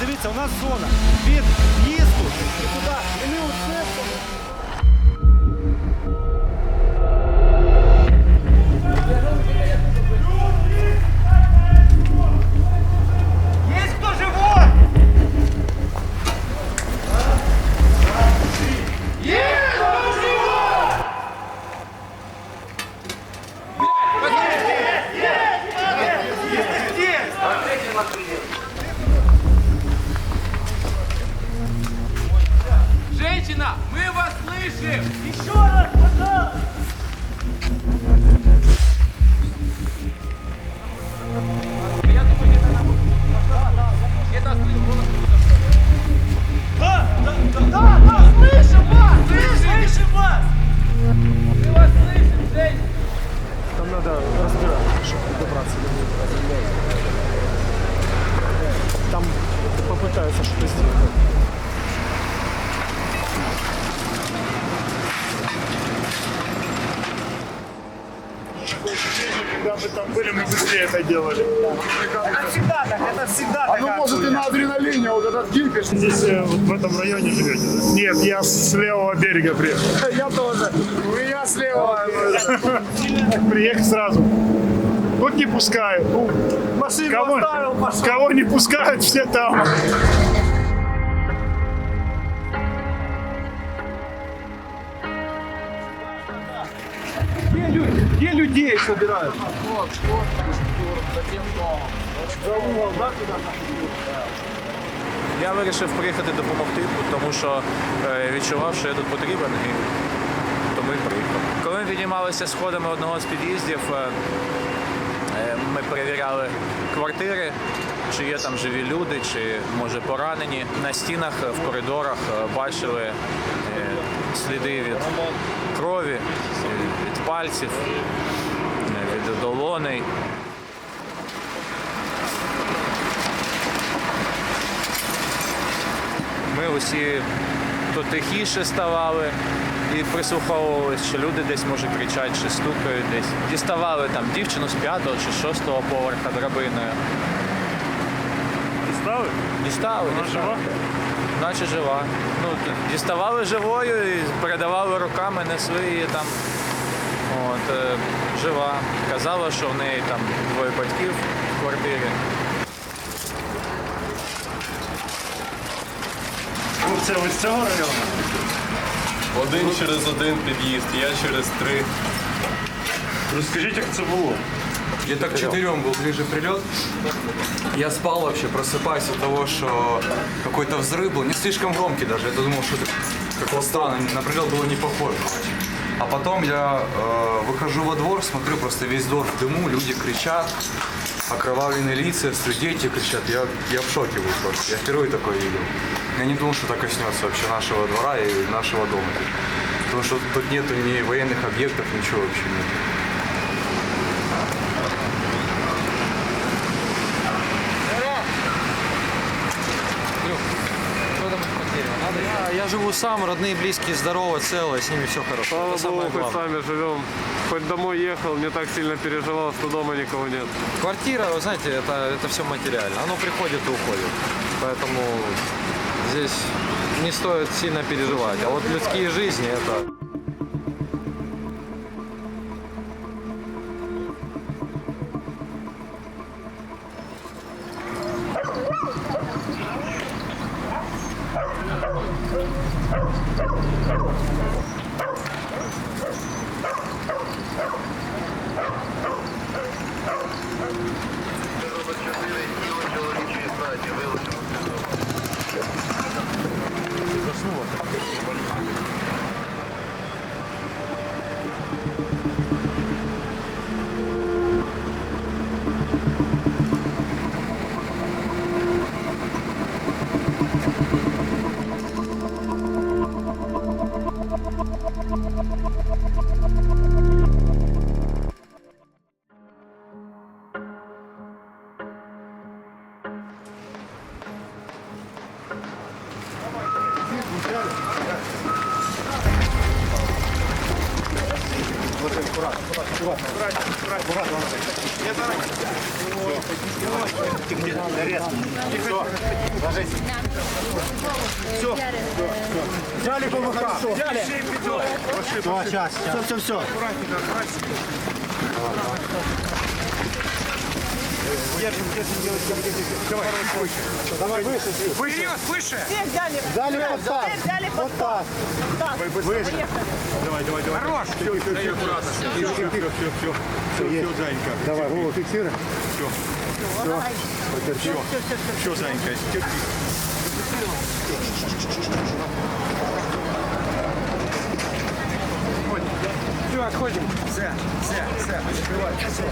дивіться, у нас зона від в'їзду і туди. І ми оце Есть кто живой? Женщина, мы вас слышим! Еще раз, пожалуйста! Мы там были, мы быстрее это делали. Это всегда так, это всегда так. Ну, может, и на адреналине, вот этот кипиш. Здесь э, вот в этом районе живете? да? Нет, я с левого берега приехал. Я тоже. И я слева. Приехал сразу. Тут не пускают. Ну, Машину Кого, оставил, пошел. кого не пускают, все там. Где люди? Где людей собирают? Я вирішив приїхати допомогти, тому що е, відчував, що я тут потрібен, і тому і приїхав. Коли ми піднімалися сходами одного з під'їздів, е, е, ми перевіряли квартири, чи є там живі люди, чи може поранені. На стінах е, в коридорах е, бачили е, сліди від крові, від пальців, від долоней. Ми усі то тихіше ставали і прислуховувалися, що люди десь може кричать, чи стукають десь. Діставали там дівчину з п'ятого чи шостого поверха драбиною. Дістали? Дістали, Вона дістали. жива? Наче жива. Ну, діставали живою і передавали руками, несли її там. От, е, жива. Казала, що в неї там двоє батьків в квартирі. Хлопці, ви з цього району? Один через один під'їзд, я через три. Розкажіть, як це було. Где-то к четырем был ближе прилет. Я спал вообще, просыпаюсь от того, что какой-то взрыв был, не слишком громкий даже. Я думал, что это как странно, на прилет было не похоже. А потом я э, выхожу во двор, смотрю, просто весь двор в дыму, люди кричат, окровавленные лица, дети кричат. Я, я в шоке был просто. Я впервые такое видел. Я не думал, что так коснется вообще нашего двора и нашего дома. Потому что тут нету ни военных объектов, ничего вообще нет. Я, я живу сам, родные, близкие, здоровы, целые, с ними все хорошо. Слава Это самое Богу, хоть главное. сами живем. Хоть домой ехал, не так сильно переживал, что дома никого нет. Квартира, вы знаете, это, это все материально. Оно приходит и уходит. Поэтому здесь не стоит сильно переживать. А вот людские жизни это... Взяли по хорошо. Взяли. Все, сейчас, сейчас. Все, все, все. Держим, держим, держим, Давай, выше. Давай, выше. Вперед, выше. Все взяли. Взяли вот так. Все взяли Вот так. Так, Выше. Давай, давай, давай. Хорош. Все, все, все. Аккуратно. Все, все, все, все, все. Все, все, Занька. Давай, Вова, фиксируй. Все. Все. Все, все, Занька. Терпи. Все, отходим. Все, все, все. Закрывай. Все.